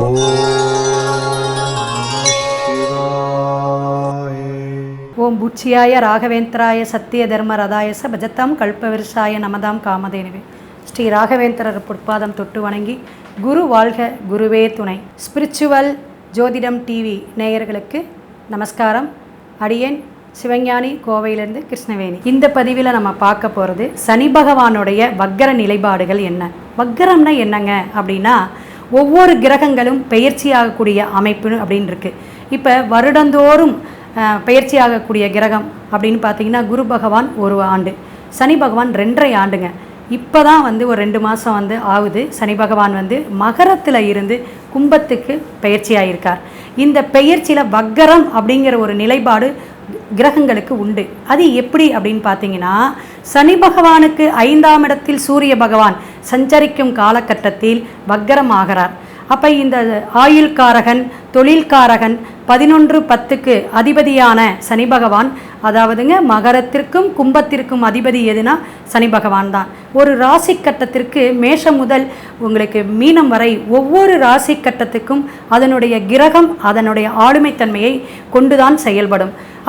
ஓம் புச்சியாய ராகவேந்திராய சத்திய தர்ம ரதாயச பஜத்தாம் கல்பவிருஷாய நமதாம் காமதேனுவே. ஸ்ரீ ராகவேந்திரர் பொற்பாதம் தொட்டு வணங்கி குரு வாழ்க குருவே துணை. ஸ்பிரிச்சுவல் ஜோதிடம் டிவி நேயர்களுக்கு நமஸ்காரம். அடியேன் சிவஞானி கோவையிலேருந்து கிருஷ்ணவேணி. இந்த பதிவில் நம்ம பார்க்க போகிறது சனி பகவானுடைய வக்கர நிலைப்பாடுகள் என்ன? வக்கரம்னா என்னங்க அப்படின்னா ஒவ்வொரு கிரகங்களும் பெயர்ச்சியாகக்கூடிய அமைப்பு அப்படின்னு இருக்குது இப்போ வருடந்தோறும் அஹ், பெயர்ச்சியாகக்கூடிய கிரகம் அப்படின்னு பார்த்தீங்கன்னா குரு பகவான் ஒரு ஆண்டு சனி பகவான் ரெண்டரை ஆண்டுங்க. இப்போ தான் வந்து ஒரு ரெண்டு மாதம் வந்து ஆகுது. சனி பகவான் வந்து மகரத்தில் இருந்து கும்பத்துக்கு பயிற்சியாயிருக்கார் இந்த பெயர்ச்சியில் வக்கரம் அப்படிங்கிற ஒரு நிலைப்பாடு கிரகங்களுக்கு உண்டு. அது எப்படி அப்படின்னு பார்த்தீங்கன்னா சனி பகவானுக்கு ஐந்தாம் இடத்தில் சூரிய பகவான் சஞ்சரிக்கும் காலகட்டத்தில் வக்கரமாகிறார். அப்போ இந்த ஆயுள்காரகன் தொழில்காரகன் பதினொன்று பத்துக்கு அதிபதியான சனி பகவான் அதாவதுங்க மகரத்திற்கும் கும்பத்திற்கும் அதிபதி எதுனா சனி பகவான் தான். ஒரு ராசி கட்டத்திற்கு மேஷம் முதல் உங்களுக்கு மீனம் வரை ஒவ்வொரு ராசி கட்டத்துக்கும் அதனுடைய கிரகம் அதனுடைய ஆளுமைத்தன்மையை கொண்டுதான் செயல்படும்.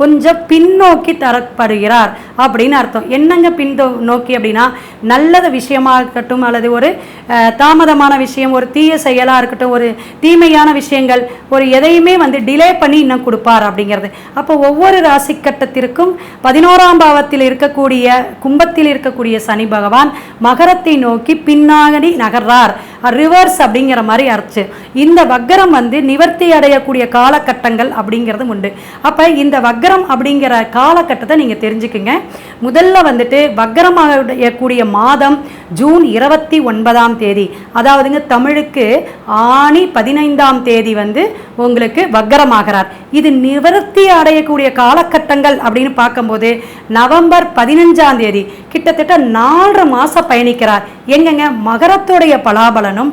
கொஞ்சம் பின்னோக்கி தரப்படுகிறார் அப்படின்னு அர்த்தம். என்னங்க பின்தோ நோக்கி அப்படின்னா நல்லத விஷயமா இருக்கட்டும் அல்லது ஒரு தாமதமான விஷயம் ஒரு தீய செயலாக இருக்கட்டும் ஒரு தீமையான விஷயங்கள் ஒரு எதையுமே வந்து டிலே பண்ணி இன்னும் கொடுப்பார் அப்படிங்கிறது. அப்போ ஒவ்வொரு ராசி கட்டத்திற்கும் பதினோராம் பாவத்தில் இருக்கக்கூடிய கும்பத்தில் இருக்கக்கூடிய சனி பகவான் மகரத்தை நோக்கி பின்னாடி நகர்றார். ரிவர்ஸ் அப்படிங்கிற மாதிரி அர்ச்சு. இந்த வக்கரம் வந்து நிவர்த்தி அடையக்கூடிய காலகட்டங்கள் அப்படிங்கிறது உண்டு. அப்போ இந்த வக்கரம் அப்படிங்கிற காலகட்டத்தை நீங்கள் தெரிஞ்சுக்குங்க. முதல்ல வந்துட்டு வக்கரமாக கூடிய மாதம் ஜூன் இருபத்தி ஒன்பதாம் தேதி. அதாவதுங்க தமிழுக்கு ஆணி பதினைந்தாம் தேதி வந்து உங்களுக்கு வக்கரமாகிறார் இது நிவர்த்தி அடையக்கூடிய காலகட்டங்கள் அப்படின்னு பார்க்கும்போது நவம்பர் பதினஞ்சாம் தேதி கிட்டத்தட்ட நாலரை மாதம் பயணிக்கிறார். எங்கங்க? மகரத்துடைய பலாபலனும்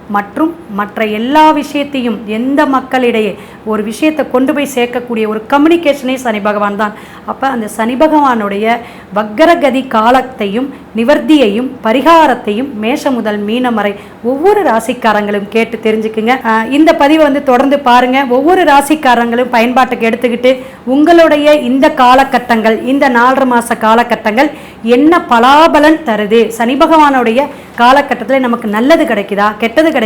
மற்றும் மற்ற எல்லா விஷயத்தையும் எந்த மக்களிடையே ஒரு விஷயத்தை கொண்டு போய் சேர்க்கக்கூடிய ஒரு கம்யூனிகேஷனே சனி பகவான் தான். அப்போ அந்த சனி பகவானுடைய வக்கரகதி காலத்தையும் நிவர்த்தியையும் பரிகாரத்தையும் மேஷ முதல் மீனம் வரை ஒவ்வொரு ராசிக்காரங்களும் கேட்டு தெரிஞ்சுக்குங்க. இந்த பதிவை வந்து தொடர்ந்து பாருங்க. ஒவ்வொரு ராசிக்காரங்களும் பயன்பாட்டுக்கு எடுத்துக்கிட்டு உங்களுடைய இந்த காலகட்டங்கள் இந்த நாலரை மாத காலகட்டங்கள் என்ன பலாபலன் தருது? சனி பகவானுடைய காலகட்டத்தில் நமக்கு நல்லது கிடைக்குதா? கெட்டது கிடைக்குதா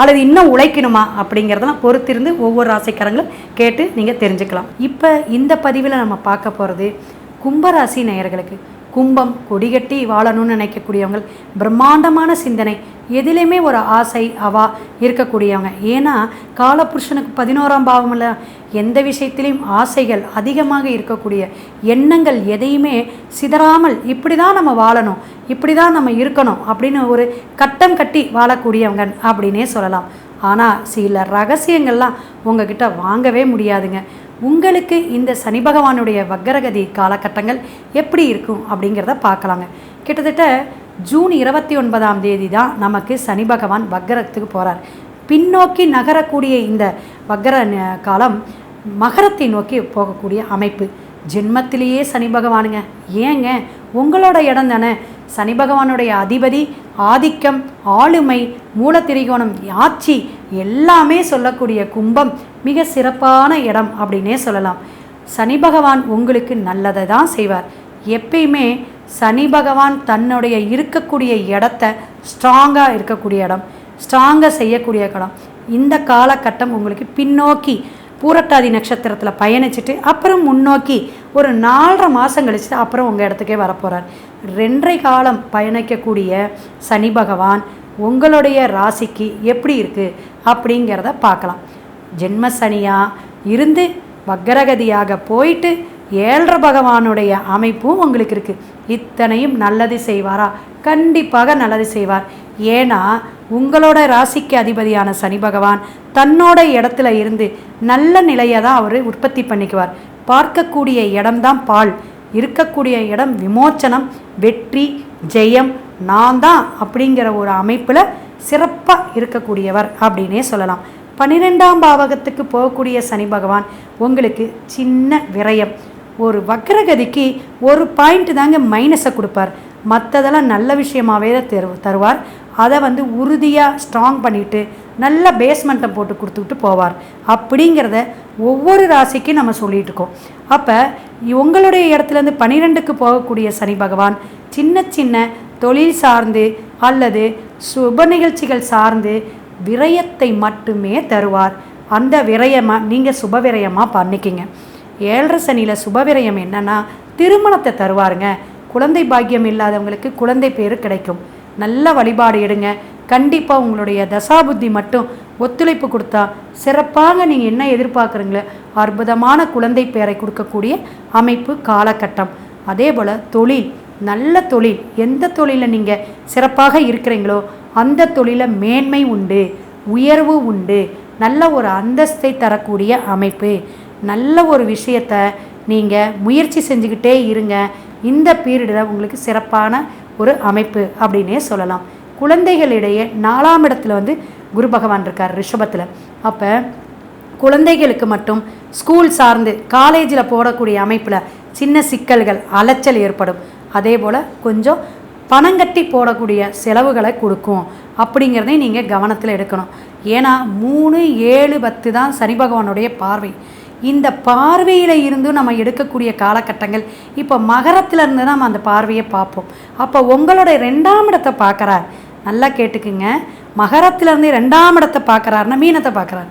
அல்லது இன்னும் உழைக்கணுமா? அப்படிங்கிறதெல்லாம் பொறுத்திருந்து ஒவ்வொரு ராசிக்காரங்களும் கேட்டு நீங்கள் தெரிஞ்சுக்கலாம். இப்போ இந்த பதிவில் நம்ம பார்க்க போகிறது கும்பராசி நேயர்களுக்கு. கும்பம் கொடிகட்டி வாழணும்னு நினைக்கக்கூடியவங்க பிரம்மாண்டமான சிந்தனை எதிலையுமே ஒரு ஆசை அவா இருக்கக்கூடியவங்க. ஏன்னா காலபுருஷனுக்கு பதினோராம் பாவமில் எந்த விஷயத்திலையும் ஆசைகள் அதிகமாக இருக்கக்கூடிய எண்ணங்கள் எதையுமே சிதறாமல் இப்படி தான் நம்ம வாழணும் இப்படி தான் நம்ம இருக்கணும் அப்படின்னு ஒரு கட்டம் கட்டி வாழக்கூடியவங்க அப்படின்னே சொல்லலாம். ஆனால் சில ரகசியங்கள்லாம் உங்ககிட்ட வாங்கவே முடியாதுங்க. உங்களுக்கு இந்த சனி பகவானுடைய வக்கரகதி காலகட்டங்கள் எப்படி இருக்கும் அப்படிங்கிறத பார்க்கலாங்க. கிட்டத்தட்ட ஜூன் இருபத்தி ஒன்பதாம் தேதி தான் நமக்கு சனி பகவான் வக்கரத்துக்கு போகிறார் பின்னோக்கி நகரக்கூடிய இந்த வக்கர காலம் மகரத்தை நோக்கி போகக்கூடிய அமைப்பு. ஜென்மத்திலேயே சனி பகவானுங்க. ஏங்க? உங்களோட இடம் தானே. சனி பகவானுடைய அதிபதி ஆதிக்கம் ஆளுமை மூலத்திரிகோணம் ஆட்சி எல்லாமே சொல்லக்கூடிய கும்பம் மிக சிறப்பான இடம் அப்படின்னே சொல்லலாம். சனி பகவான் உங்களுக்கு நல்லதை தான் செய்வார். எப்பயுமே சனி பகவான் தன்னுடைய இருக்கக்கூடிய இடத்த ஸ்ட்ராங்காக இருக்கக்கூடிய இடம் ஸ்ட்ராங்காக செய்யக்கூடிய இடம். இந்த காலகட்டம் உங்களுக்கு பின்னோக்கி பூரட்டாதி நட்சத்திரத்தில் பயணிச்சுட்டு அப்புறம் முன்னோக்கி ஒரு நாலரை மாதம் கழிச்சுட்டு அப்புறம் உங்கள் இடத்துக்கே வரப்போகிறார் ரெண்டரை காலம் பயணிக்கக்கூடிய சனி பகவான் உங்களுடைய ராசிக்கு எப்படி இருக்குது அப்படிங்கிறத பார்க்கலாம். ஜென்ம சனியாக இருந்து வக்கரகதியாக போயிட்டு ஏழரை பகவானுடைய அமைப்பும் உங்களுக்கு இருக்குது இத்தனையும் நல்லது செய்வாரா? கண்டிப்பாக நல்லது செய்வார். ஏன்னா உங்களோட ராசிக்கு அதிபதியான சனி பகவான் தன்னோட இடத்துல இருந்து நல்ல நிலையை தான் அவர் உற்பத்தி பண்ணிக்குவார். பார்க்கக்கூடிய இடம்தான் பால். இருக்கக்கூடிய இடம் விமோச்சனம் வெற்றி ஜெயம் நான் தான் அப்படிங்கிற ஒரு அமைப்பில் சிறப்பாக இருக்கக்கூடியவர் அப்படின்னே சொல்லலாம். பன்னிரெண்டாம் பாவகத்துக்கு போகக்கூடிய சனி பகவான் உங்களுக்கு சின்ன விரயம். ஒரு வக்ரகதிக்கு ஒரு பாயிண்ட் தாங்க மைனஸை கொடுப்பார். மற்றதெல்லாம் நல்ல விஷயமாவே தான் தரு தருவார். அதை வந்து உறுதியாக ஸ்ட்ராங் பண்ணிவிட்டு நல்ல பேஸ்மெண்ட்டை போட்டு கொடுத்துக்கிட்டு போவார். அப்படிங்கிறத ஒவ்வொரு ராசிக்கும் நம்ம சொல்லிகிட்டு இருக்கோம். அப்போ உங்களுடைய இடத்துலேருந்து பனிரெண்டுக்கு போகக்கூடிய சனி பகவான் சின்ன சின்ன தொழில் சார்ந்து அல்லது சுப நிகழ்ச்சிகள் சார்ந்து விரயத்தை மட்டுமே தருவார். அந்த விரயமாக நீங்கள் சுப விரயமாக பண்ணிக்கிங்க. ஏழரை சனியில் சுப விரயம் என்னன்னா திருமணத்தை தருவாருங்க. குழந்தை பாக்கியம் இல்லாதவங்களுக்கு குழந்தை பேர் கிடைக்கும். நல்ல வழிபாடு எடுங்க. கண்டிப்பாக உங்களுடைய தசாபுத்தி மட்டும் ஒத்துழைப்பு கொடுத்தா சிறப்பாக நீங்கள் என்ன எதிர்பார்க்குறீங்களோ அற்புதமான குழந்தை பேரை கொடுக்கக்கூடிய அமைப்பு காலகட்டம். அதே போல் தொழில் நல்ல தொழில் எந்த தொழிலில் நீங்கள் சிறப்பாக இருக்கிறீங்களோ அந்த தொழிலில் மேன்மை உண்டு உயர்வு உண்டு. நல்ல ஒரு அந்தஸ்தை தரக்கூடிய அமைப்பு. நல்ல ஒரு விஷயத்தை நீங்கள் முயற்சி செஞ்சுக்கிட்டே இருங்க. இந்த பீரியடில் உங்களுக்கு சிறப்பான ஒரு அமைப்பு அப்படின்னே சொல்லலாம். குழந்தைகளிடையே நாலாம் இடத்துல வந்து குரு பகவான் இருக்கார் ரிஷபத்தில். அப்போ குழந்தைகளுக்கு மட்டும் ஸ்கூல் சார்ந்து காலேஜில் போடக்கூடிய அமைப்பில் சின்ன சிக்கல்கள் அலைச்சல் ஏற்படும். அதே போல் கொஞ்சம் பணம் கட்டி போடக்கூடிய செலவுகளை கொடுக்கும் அப்படிங்கிறதையும் நீங்கள் கவனத்தில் எடுக்கணும். ஏன்னா மூணு ஏழு பத்து தான் சனி பகவானுடைய பார்வை. இந்த பார்வையில் இருந்தும் நம்ம எடுக்கக்கூடிய காலகட்டங்கள். இப்போ மகரத்துல இருந்து தான் நம்ம அந்த பார்வையை பார்ப்போம். அப்போ உங்களோட ரெண்டாம் இடத்தை பார்க்குறார். நல்லா கேட்டுக்குங்க. மகரத்துலேருந்து ரெண்டாம் இடத்தை பார்க்குறாருன்னா மீனத்தை பார்க்குறாரு.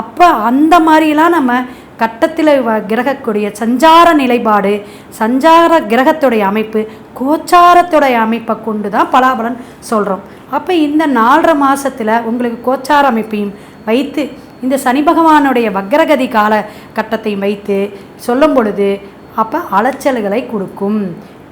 அப்போ அந்த மாதிரிலாம் நம்ம கட்டத்தில் கிரகக்கூடிய சஞ்சார நிலைப்பாடு சஞ்சார கிரகத்துடைய அமைப்பு கோச்சாரத்துடைய அமைப்பை கொண்டு தான் பலாபலன் சொல்கிறோம் அப்போ இந்த நாலரை மாதத்தில் உங்களுக்கு கோச்சார அமைப்பையும் வைத்து இந்த சனி பகவானுடைய வக்ரகதி கால கட்டத்தை வைத்து சொல்லும் பொழுது அப்போ அலைச்சல்களை கொடுக்கும்.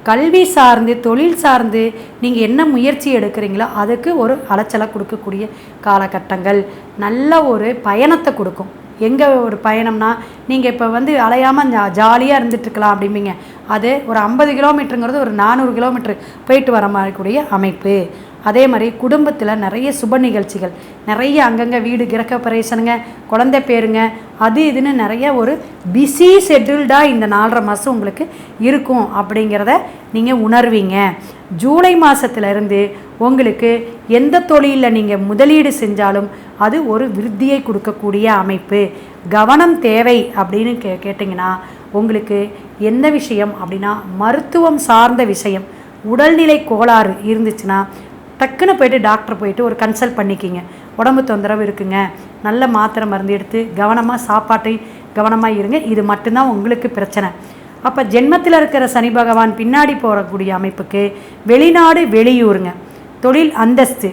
கல்வி சார்ந்து தொழில் சார்ந்து நீங்கள் என்ன முயற்சி எடுக்கிறீங்களோ அதுக்கு ஒரு அலைச்சலை கொடுக்கக்கூடிய காலகட்டங்கள். நல்ல ஒரு பயணத்தை கொடுக்கும். எங்கே ஒரு பயணம்னா நீங்கள் இப்போ வந்து அலையாமல் ஜா ஜாலியாக இருந்துட்டுருக்கலாம் அப்படிம்பீங்க. அது ஒரு ஐம்பது கிலோமீட்டருங்கிறது ஒரு நானூறு கிலோமீட்டர் போயிட்டு வர மாதிரி கூடிய அமைப்பு. அதே மாதிரி குடும்பத்தில் நிறைய சுப நிகழ்ச்சிகள் நிறைய அங்கங்கே வீடு கிரக பிரவேசனுங்க குழந்தை பேருங்க அது இதுன்னு நிறைய ஒரு பிஸி ஷெட்யூல்டாக இந்த நாலரை மாதம் உங்களுக்கு இருக்கும் அப்படிங்கிறத நீங்கள் உணர்வீங்க. ஜூலை மாதத்துலேருந்து உங்களுக்கு எந்த தொழிலில் நீங்கள் முதலீடு செஞ்சாலும் அது ஒரு விருத்தியை கொடுக்கக்கூடிய அமைப்பு. கவனம் தேவை அப்படின்னு கே கேட்டிங்கன்னா உங்களுக்கு எந்த விஷயம் அப்படின்னா மருத்துவம் சார்ந்த விஷயம் உடல்நிலை கோளாறு இருந்துச்சுன்னா டக்குன்னு போயிட்டு டாக்டர் போயிட்டு ஒரு கன்சல்ட் பண்ணிக்கிங்க. உடம்பு தொந்தரவு இருக்குங்க. நல்ல மாத்திரை மருந்து எடுத்து கவனமாக சாப்பாட்டை கவனமாக இருங்க. இது மட்டும்தான் உங்களுக்கு பிரச்சனை. அப்போ ஜென்மத்தில் இருக்கிற சனி பகவான் பின்னாடி போகக்கூடிய அமைப்புக்கு வெளிநாடு வெளியூருங்க. தொழில் அந்தஸ்து.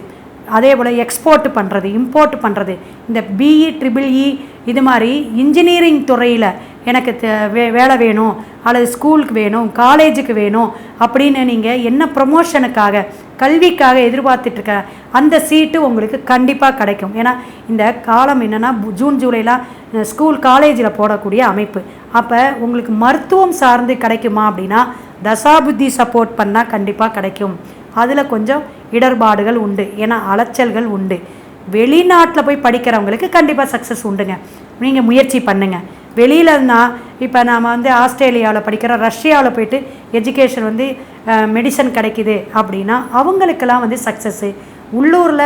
அதே போல் எக்ஸ்போர்ட் பண்ணுறது இம்போர்ட் பண்ணுறது இந்த பிஇ ட்ரிபிள் இ இது மாதிரி இன்ஜினியரிங் துறையில் எனக்கு வே வேலை வேணும் அல்லது ஸ்கூலுக்கு வேணும் காலேஜுக்கு வேணும் அப்படின்னு நீங்கள் என்ன ப்ரொமோஷனுக்காக கல்விக்காக எதிர்பார்த்துட்ருக்க அந்த சீட்டு உங்களுக்கு கண்டிப்பாக கிடைக்கும். ஏன்னா இந்த காலம் என்னென்னா ஜூன் ஜூலைலாம் ஸ்கூல் காலேஜில் போடக்கூடிய அமைப்பு. அப்போ உங்களுக்கு மருத்துவம் சார்ந்து கிடைக்குமா அப்படின்னா தசாபுத்தி சப்போர்ட் பண்ணால் கண்டிப்பாக கிடைக்கும். அதில் கொஞ்சம் இடர்பாடுகள் உண்டு. ஏன்னா அலைச்சல்கள் உண்டு. வெளிநாட்டில் போய் படிக்கிறவங்களுக்கு கண்டிப்பாக சக்ஸஸ் உண்டுங்க. நீங்கள் முயற்சி பண்ணுங்கள் வெளியிலன்னா இப்போ நாம் வந்து ஆஸ்திரேலியாவில் படிக்கிறோம் ரஷ்யாவில் போயிட்டு எஜுகேஷன் வந்து மெடிசன் கிடைக்குது அப்படின்னா அவங்களுக்கெல்லாம் வந்து சக்ஸஸ்ஸு உள்ளூரில்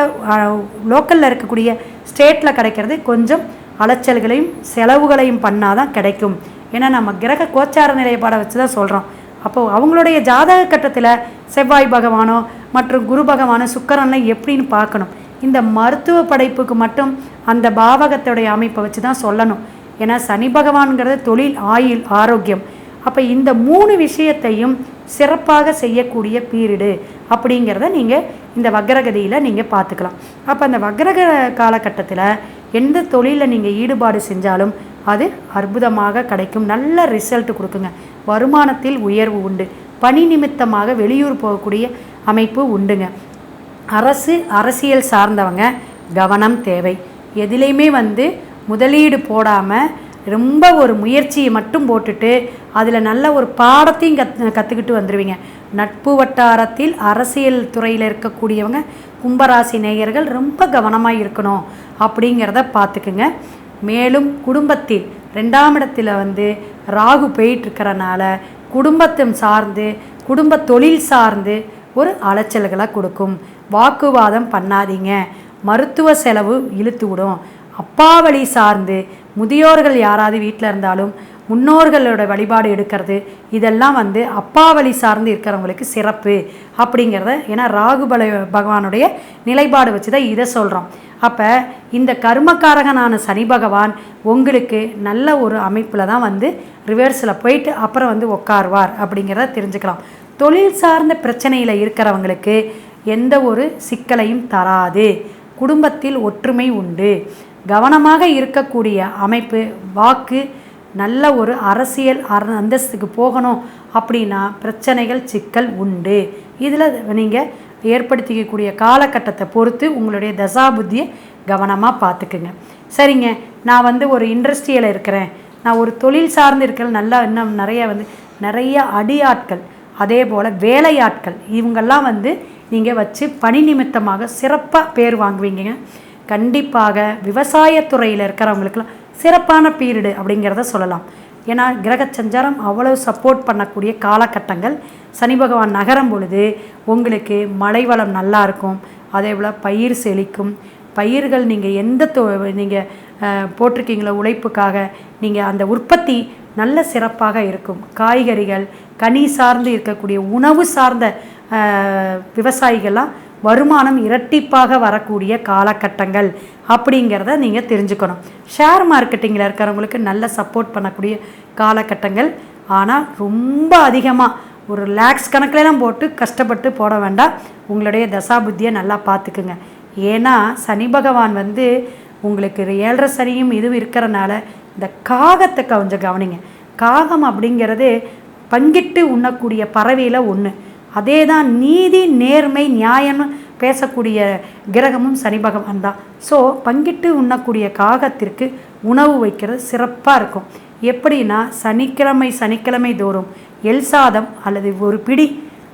லோக்கலில் இருக்கக்கூடிய ஸ்டேட்டில் கிடைக்கிறது கொஞ்சம் அலைச்சல்களையும் செலவுகளையும் பண்ணால் தான் கிடைக்கும். ஏன்னா நம்ம கிரக கோச்சார நிலைப்பாடை வச்சு தான் சொல்கிறோம் அப்போது அவங்களுடைய ஜாதக கட்டத்தில் செவ்வாய் பகவானோ மற்றும் குரு பகவானோ சுக்கரன்லாம் எப்படின்னு பார்க்கணும். இந்த மருத்துவ படைப்புக்கு மட்டும் அந்த பாவகத்துடைய அமைப்பை வச்சு தான் சொல்லணும். ஏன்னா சனி பகவான்கிறது தொழில் ஆயுள் ஆரோக்கியம். அப்போ இந்த மூணு விஷயத்தையும் சிறப்பாக செய்யக்கூடிய பீரியடு அப்படிங்கிறத நீங்கள் இந்த வக்ரகதியில் நீங்கள் பார்த்துக்கலாம். அப்போ அந்த வக்ரக காலகட்டத்தில் எந்த தொழிலில் நீங்கள் ஈடுபாடு செஞ்சாலும் அது அற்புதமாக கிடைக்கும். நல்ல ரிசல்ட் கொடுக்குங்க. வருமானத்தில் உயர்வு உண்டு. பணி நிமித்தமாக வெளியூர் போகக்கூடிய அமைப்பு உண்டுங்க. அரசு அரசியல் சார்ந்தவங்க கவனம் தேவை. எதிலையுமே வந்து முதலீடு போடாமல் ரொம்ப ஒரு முயற்சியை மட்டும் போட்டுட்டு அதில் நல்ல ஒரு பாடத்தையும் கத் கற்றுக்கிட்டு வந்துடுவீங்க நட்பு வட்டாரத்தில் அரசியல் துறையில் இருக்கக்கூடியவங்க கும்பராசி நேயர்கள் ரொம்ப கவனமாக இருக்கணும் அப்படிங்கிறத பார்த்துக்குங்க மேலும் குடும்பத்தில் ரெண்டாம் இடத்துல வந்து ராகு போயிட்டுருக்கிறனால குடும்பத்தை சார்ந்து குடும்ப தொழில் சார்ந்து ஒரு அலைச்சல்களை கொடுக்கும். வாக்குவாதம் பண்ணாதீங்க. மருத்துவ செலவு இழுத்து விடும் அப்பாவளி சார்ந்து முதியோர்கள் யாராவது வீட்டில் இருந்தாலும் முன்னோர்களோட வழிபாடு எடுக்கிறது இதெல்லாம் வந்து அப்பாவளி சார்ந்து இருக்கிறவங்களுக்கு சிறப்பு அப்படிங்கிறத ஏன்னா ராகுபல பகவானுடைய நிலைப்பாடு வச்சு தான் இதை சொல்கிறோம் அப்போ இந்த கர்மக்காரகனான சனி பகவான் உங்களுக்கு நல்ல ஒரு அமைப்பில் தான் வந்து ரிவர்ஸில் போயிட்டு அப்புறம் வந்து உட்காருவார் அப்படிங்கிறத தெரிஞ்சுக்கலாம். தொழில் சார்ந்த பிரச்சனையில் இருக்கிறவங்களுக்கு எந்த ஒரு சிக்கலையும் தராது. குடும்பத்தில் ஒற்றுமை உண்டு. கவனமாக இருக்கக்கூடிய அமைப்பு வாக்கு நல்ல ஒரு அரசியல் அர அந்தஸ்துக்கு போகணும் அப்படின்னா பிரச்சனைகள் சிக்கல் உண்டு. இதில் நீங்கள் ஏற்படுத்திக்கக்கூடிய காலகட்டத்தை பொறுத்து உங்களுடைய தசாபுத்தியை கவனமாக பார்த்துக்குங்க. சரிங்க நான் வந்து ஒரு இண்டஸ்ட்ரியில் இருக்கிறேன். நான் ஒரு தொழில் சார்ந்து இருக்கிற நல்லா இன்னும் நிறைய வந்து நிறைய அடியாட்கள் அதே போல் வேலையாட்கள் இவங்கெல்லாம் வந்து நீங்கள் வச்சு பணி நிமித்தமாக சிறப்பாக பேர் வாங்குவீங்க. கண்டிப்பாக விவசாயத்துறையில் இருக்கிறவங்களுக்கெல்லாம் சிறப்பான பீரியடு அப்படிங்கிறத சொல்லலாம். ஏன்னா கிரக சஞ்சாரம் அவ்வளவு சப்போர்ட் பண்ணக்கூடிய காலகட்டங்கள். சனி பகவான் நகரும் பொழுது உங்களுக்கு மழை வளம் நல்லா இருக்கும். அதே போல் பயிர் செழிக்கும். பயிர்கள் நீங்கள் எந்த தொ நீங்கள் போட்டிருக்கீங்களோ உழைப்புக்காக நீங்கள் அந்த உற்பத்தி நல்ல சிறப்பாக இருக்கும். காய்கறிகள் கனி சார்ந்து இருக்கக்கூடிய உணவு சார்ந்த விவசாயிகள்லாம் வருமானம் இரட்டிப்பாக வரக்கூடிய காலகட்டங்கள் அப்படிங்கிறத நீங்கள் தெரிஞ்சுக்கணும். ஷேர் மார்க்கெட்டிங்கில் இருக்கிறவங்களுக்கு நல்ல சப்போர்ட் பண்ணக்கூடிய காலகட்டங்கள். ஆனால் ரொம்ப அதிகமாக ஒரு லேக்ஸ் கணக்கிலலாம் போட்டு கஷ்டப்பட்டு போட வேண்டாம். உங்களுடைய தசாபுத்தியை நல்லா பார்த்துக்குங்க. ஏன்னா சனி பகவான் வந்து உங்களுக்கு ஏழரை சனியும் இதுவும் இருக்கிறனால இந்த காகத்தை கொஞ்சம் கவனிங்க. காகம் அப்படிங்கிறது பங்கிட்டு உண்ணக்கூடிய பறவையில் ஒன்று அதே தான் நீதி நேர்மை நியாயம்னு பேசக்கூடிய கிரகமும் சனி பகவான் தான். ஸோ பங்கிட்டு உண்ணக்கூடிய காகத்திற்கு உணவு வைக்கிறது சிறப்பாக இருக்கும். எப்படின்னா சனிக்கிழமை சனிக்கிழமை தோறும் எல் சாதம் அல்லது ஒரு பிடி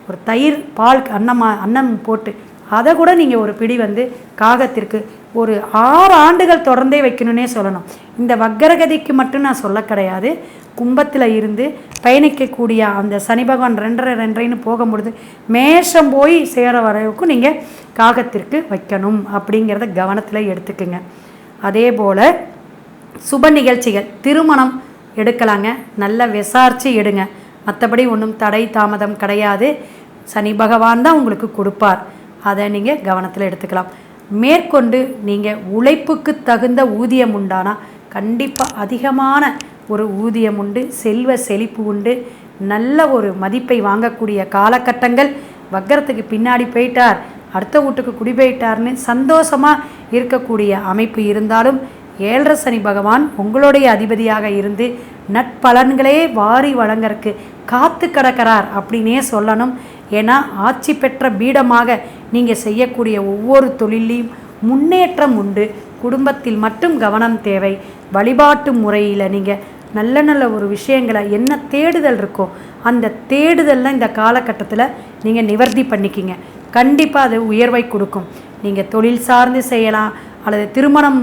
ஒரு தயிர் பால் அன்னமா அன்னம் போட்டு அதை கூட நீங்கள் ஒரு பிடி வந்து காகத்திற்கு ஒரு ஆறு ஆண்டுகள் தொடர்ந்தே வைக்கணுன்னே சொல்லணும். இந்த வக்கரகதிக்கு மட்டும் நான் சொல்ல கிடையாது. கும்பத்தில் இருந்து பயணிக்கக்கூடிய அந்த சனி பகவான் ரெண்டரை ரெண்டரைன்னு போகும்பொழுது மேஷம் போய் சேர வரைக்கும் நீங்கள் காகத்திற்கு வைக்கணும் அப்படிங்கிறத கவனத்தில் எடுத்துக்குங்க. அதே போல் சுப நிகழ்ச்சிகள் திருமணம் எடுக்கலாங்க. நல்லா விசாரித்து எடுங்க. மற்றபடி ஒன்றும் தடை தாமதம் கிடையாது. சனி பகவான் தான் உங்களுக்கு கொடுப்பார். அதை நீங்கள் கவனத்தில் எடுத்துக்கலாம். மேற்கொண்டு நீங்கள் உழைப்புக்கு தகுந்த ஊதியம் உண்டானா கண்டிப்பாக அதிகமான ஒரு ஊதியம் உண்டு செல்வ செழிப்பு உண்டு நல்ல ஒரு மதிப்பை வாங்கக்கூடிய காலகட்டங்கள். வக்கரத்துக்கு பின்னாடி போயிட்டார் அடுத்த வீட்டுக்கு குடி போயிட்டார்னு சந்தோஷமாக இருக்கக்கூடிய அமைப்பு இருந்தாலும் ஏழரை சனி பகவான் உங்களுடைய அதிபதியாக இருந்து நட்பலன்களே வாரி வழங்கறக்கு காத்து கிடக்கிறார் அப்படின்னே சொல்லணும். ஏன்னா ஆட்சி பெற்ற பீடமாக நீங்கள் செய்யக்கூடிய ஒவ்வொரு தொழிலையும் முன்னேற்றம் உண்டு. குடும்பத்தில் மட்டும் கவனம் தேவை. வழிபாட்டு முறையில் நீங்கள் நல்ல நல்ல ஒரு விஷயங்களை என்ன தேடுதல் இருக்கோ அந்த தேடுதலில் இந்த காலகட்டத்தில் நீங்கள் நிவர்த்தி பண்ணிக்கிங்க. கண்டிப்பாக அது உயர்வை கொடுக்கும். நீங்கள் தொழில் சார்ந்து செய்யலாம் அல்லது திருமணம்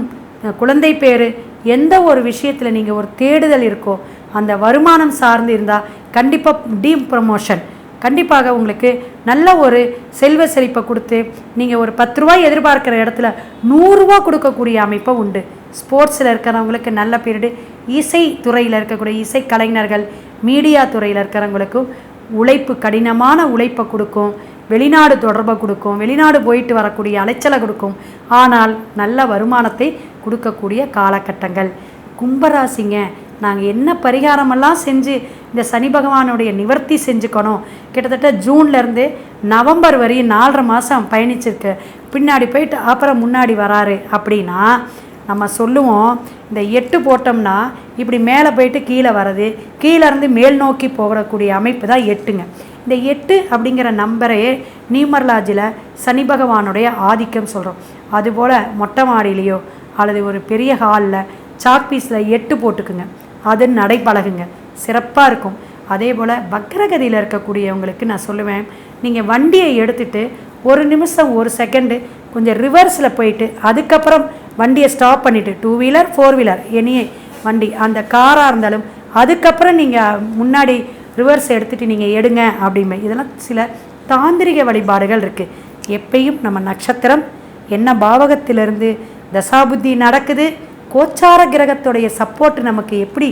குழந்தை பேர் எந்த ஒரு விஷயத்தில் நீங்கள் ஒரு தேடுதல் இருக்கோ அந்த வருமானம் சார்ந்து இருந்தால் கண்டிப்பாக டீம் ப்ரமோஷன். கண்டிப்பாக உங்களுக்கு நல்ல ஒரு செல்வ செழிப்பை கொடுத்து நீங்கள் ஒரு பத்து ரூபாய் எதிர்பார்க்குற இடத்துல நூறுரூவா கொடுக்கக்கூடிய அமைப்பை உண்டு. ஸ்போர்ட்ஸில் இருக்கிறவங்களுக்கு நல்ல பீரியடு இசை துறையில் இருக்கக்கூடிய இசை கலைஞர்கள் மீடியா துறையில் இருக்கிறவங்களுக்கும் உழைப்பு கடினமான உழைப்பை கொடுக்கும் வெளிநாடு தொடர்பை கொடுக்கும் வெளிநாடு போயிட்டு வரக்கூடிய அலைச்சலை கொடுக்கும். ஆனால் நல்ல வருமானத்தை கொடுக்கக்கூடிய காலகட்டங்கள். கும்பராசிங்க நாங்கள் என்ன பரிகாரமெல்லாம் செஞ்சு இந்த சனி பகவானுடைய நிவர்த்தி செஞ்சுக்கணும். கிட்டத்தட்ட ஜூன்லேருந்து நவம்பர் வரையும் நாலரை மாதம் பயணிச்சிருக்கு. பின்னாடி போயிட்டு அப்புறம் முன்னாடி வராரு. அப்படின்னா நம்ம சொல்லுவோம் இந்த எட்டு போட்டோம்னா இப்படி மேலே போயிட்டு கீழே வர்றது கீழே இருந்து மேல் நோக்கி போகக்கூடிய அமைப்பு தான் எட்டுங்க. இந்த எட்டு அப்படிங்கிற நம்பரையே நியூமர்லாஜில் சனி பகவானுடைய ஆதிக்கம் சொல்கிறோம் அதுபோல் மொட்டை மாடியிலையோ அல்லது ஒரு பெரிய ஹாலில் சாக் பீஸில் எட்டு போட்டுக்குங்க. அது நடைபழகுங்க சிறப்பாக இருக்கும். அதே போல் வக்ரகதியில் இருக்கக்கூடியவங்களுக்கு நான் சொல்லுவேன் நீங்கள் வண்டியை எடுத்துட்டு ஒரு நிமிஷம் ஒரு செகண்டு கொஞ்சம் ரிவர்ஸில் போயிட்டு அதுக்கப்புறம் வண்டியை ஸ்டாப் பண்ணிவிட்டு two wheeler four wheeler any வண்டி அந்த காராக இருந்தாலும் அதுக்கப்புறம் நீங்கள் முன்னாடி ரிவர்ஸ் எடுத்துகிட்டு நீங்கள் எடுங்க அப்படிமே இதெல்லாம் சில தாந்திரிக வழிபாடுகள் இருக்குது எப்பயும் நம்ம நட்சத்திரம் என்ன பாவகத்திலிருந்து தசாபுத்தி நடக்குது கோச்சார கிரகத்துடைய சப்போர்ட் நமக்கு எப்படி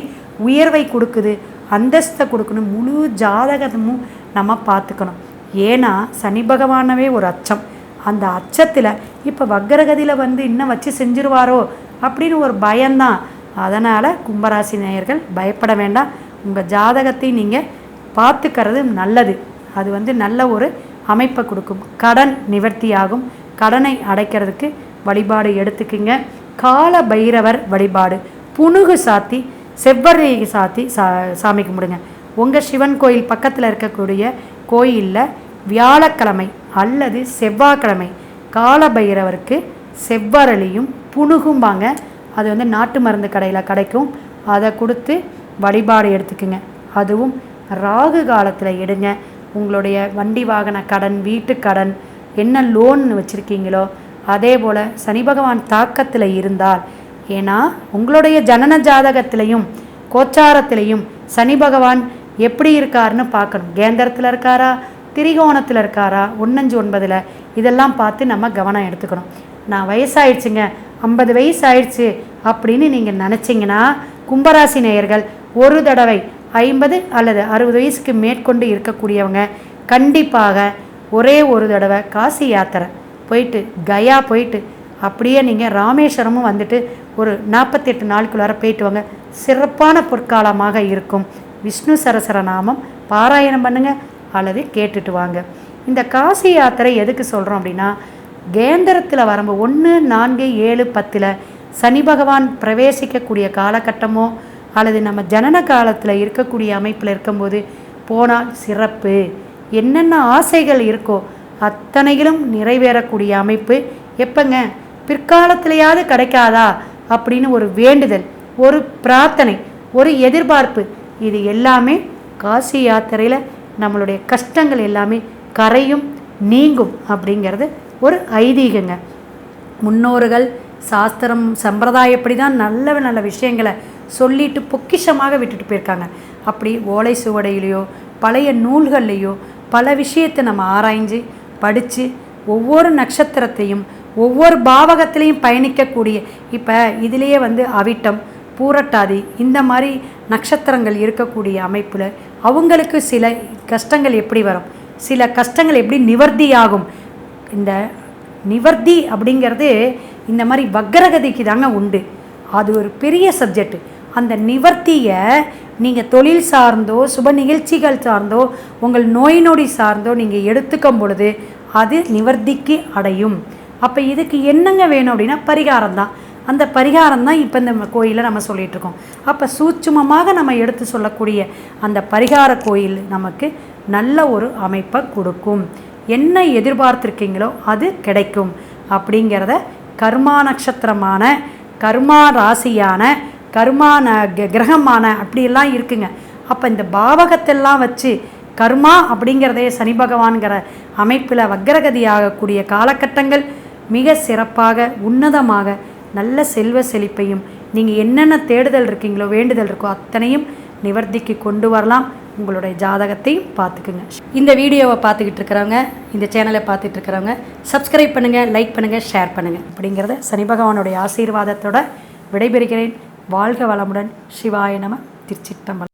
உயர்வை கொடுக்குது அந்தஸ்தை கொடுக்கணும் முழு ஜாதகமும் நம்ம பார்த்துக்கணும். ஏன்னா சனி பகவானவே ஒரு அச்சம். அந்த அச்சத்தில் இப்போ வக்கரகதியில் வந்து இன்னும் வச்சு செஞ்சிருவாரோ அப்படின்னு ஒரு பயம்தான். அதனால் கும்பராசி நேயர்கள் பயப்பட வேண்டாம். உங்கள் ஜாதகத்தை நீங்கள் பார்த்துக்கிறது நல்லது. அது வந்து நல்ல ஒரு அமைப்பை கொடுக்கும். கடன் நிவர்த்தியாகும். கடனை அடைக்கிறதுக்கு வழிபாடு எடுத்துக்கிங்க. கால பைரவர் வழிபாடு. புனுகு சாத்தி செவ்வரை சாத்தி சா சாமி கும்பிடுங்க. உங்கள் சிவன் கோயில் பக்கத்தில் இருக்கக்கூடிய கோயிலில் வியாழக்கிழமை அல்லது செவ்வாய்க்கிழமை கால பைரவருக்கு செவ்வரளியும் புணுகும்பாங்க அது வந்து நாட்டு மருந்து கடையில் கிடைக்கும். அதை கொடுத்து வழிபாடு எடுத்துக்குங்க. அதுவும் ராகு காலத்தில் எடுங்க. உங்களுடைய வண்டி வாகன கடன் வீட்டு கடன் என்ன லோன் வச்சுருக்கீங்களோ அதே போல் சனி பகவான் தாக்கத்தில் இருந்தால் ஏன்னா உங்களுடைய ஜனன ஜாதகத்திலையும் கோச்சாரத்திலையும் சனி பகவான் எப்படி இருக்காருன்னு பார்க்கணும். கேந்திரத்தில் இருக்காரா? திரிகோணத்தில் இருக்காரா? ஒன்னஞ்சு ஒன்பதில். இதெல்லாம் பார்த்து நம்ம கவனம் எடுத்துக்கணும். நான் வயசாயிடுச்சுங்க. ஐம்பது வயசு ஆயிடுச்சு அப்படின்னு நீங்கள் நினச்சிங்கன்னா கும்பராசி நேயர்கள் ஒரு தடவை ஐம்பது அல்லது அறுபது வயசுக்கு மேற்கொண்டு இருக்கக்கூடியவங்க கண்டிப்பாக ஒரே ஒரு தடவை காசி யாத்திரை. போயிட்டு கயா போயிட்டு அப்படியே நீங்கள் ராமேஸ்வரமும் வந்துட்டு ஒரு நாற்பத்தெட்டு நாளுக்குள்ளார போயிட்டு வாங்க. சிறப்பான பொற்காலமாக இருக்கும். விஷ்ணு சரசர நாமம் பாராயணம் பண்ணுங்கள் அல்லது கேட்டுட்டு வாங்க. இந்த காசி யாத்திரை எதுக்கு சொல்கிறோம் அப்படின்னா கேந்திரத்தில் வரம்பு ஒன்று நான்கு ஏழு பத்தில் சனி பகவான் பிரவேசிக்கக்கூடிய காலகட்டமோ அல்லது நம்ம ஜனன காலத்தில் இருக்கக்கூடிய அமைப்பில் இருக்கும்போது போனால் சிறப்பு. என்னென்ன ஆசைகள் இருக்கோ அத்தனையிலும் நிறைவேறக்கூடிய அமைப்பு. எப்பங்க? பிற்காலத்திலேயாவது கிடைக்காதா? அப்படின்னு ஒரு வேண்டுதல் ஒரு பிரார்த்தனை ஒரு எதிர்பார்ப்பு இது எல்லாமே காசி யாத்திரையில் நம்மளுடைய கஷ்டங்கள் எல்லாமே கரையும் நீங்கும் அப்படிங்கிறது ஒரு ஐதீகங்க. முன்னோர்கள் சாஸ்திரம் சம்பிரதாயப்படி தான் நல்ல நல்ல விஷயங்களை சொல்லிட்டு பொக்கிஷமாக விட்டுட்டு போயிருக்காங்க. அப்படி ஓலை சுவடையிலையோ பழைய நூல்கள்லேயோ பல விஷயத்தை நம்ம ஆராய்ஞ்சு படித்து ஒவ்வொரு நட்சத்திரத்தையும் ஒவ்வொரு பாவகத்திலையும் பயணிக்கக்கூடிய இப்போ இதுலேயே வந்து அவிட்டம் பூரட்டாதி இந்த மாதிரி நட்சத்திரங்கள் இருக்கக்கூடிய அமைப்பில் அவங்களுக்கு சில கஷ்டங்கள் எப்படி வரும்? சில கஷ்டங்கள் எப்படி நிவர்த்தியாகும்? இந்த நிவர்த்தி அப்படிங்கிறது இந்த மாதிரி வக்கரகதிக்கு தாங்க உண்டு. அது ஒரு பெரிய சப்ஜெக்ட் அந்த நிவர்த்தியை நீங்கள் தொழில் சார்ந்தோ சுப நிகழ்ச்சிகள் சார்ந்தோ உங்கள் நோய் நொடி சார்ந்தோ நீங்கள் எடுத்துக்கும் பொழுது அது நிவர்த்திக்கு அடையும். அப்போ இதுக்கு என்னங்க வேணும் அப்படின்னா பரிகாரம் தான் அந்த பரிகாரம் தான் இப்போ இந்த கோயிலில் நம்ம சொல்லிகிட்ருக்கோம் அப்போ சூட்சுமமாக நம்ம எடுத்து சொல்லக்கூடிய அந்த பரிகார கோயில் நமக்கு நல்ல ஒரு அமைப்பை கொடுக்கும். என்ன எதிர்பார்த்துருக்கீங்களோ அது கிடைக்கும். அப்படிங்கிறத கர்மா நட்சத்திரமான கர்மா ராசியான கர்மா ந க- கிரகமான அப்படியெல்லாம் இருக்குங்க. அப்போ இந்த பாவகத்தெல்லாம் வச்சு கர்மா அப்படிங்கிறதே சனி பகவான்கிற அமைப்பில் வக்ரகதி ஆகக்கூடிய காலகட்டங்கள் மிக சிறப்பாக உன்னதமாக நல்ல செல்வ செழிப்பையும் நீங்கள் என்னென்ன தேடுதல் இருக்கீங்களோ வேண்டுதல் இருக்கோ அத்தனையும் நிவர்த்திக்கு கொண்டு வரலாம். உங்களுடைய ஜாதகத்தையும் பார்த்துக்குங்க. இந்த வீடியோவை பார்த்துக்கிட்டு இருக்கிறவங்க இந்த சேனலை பார்த்துட்டு இருக்கிறவங்க சப்ஸ்கிரைப் பண்ணுங்கள் லைக் பண்ணுங்கள் ஷேர் பண்ணுங்கள் அப்படிங்கிறத சனி பகவானுடைய ஆசீர்வாதத்தோட விடைபெறுகிறேன். வாழ்க வளமுடன். சிவாய நம. திருச்சிட்டம்பலம்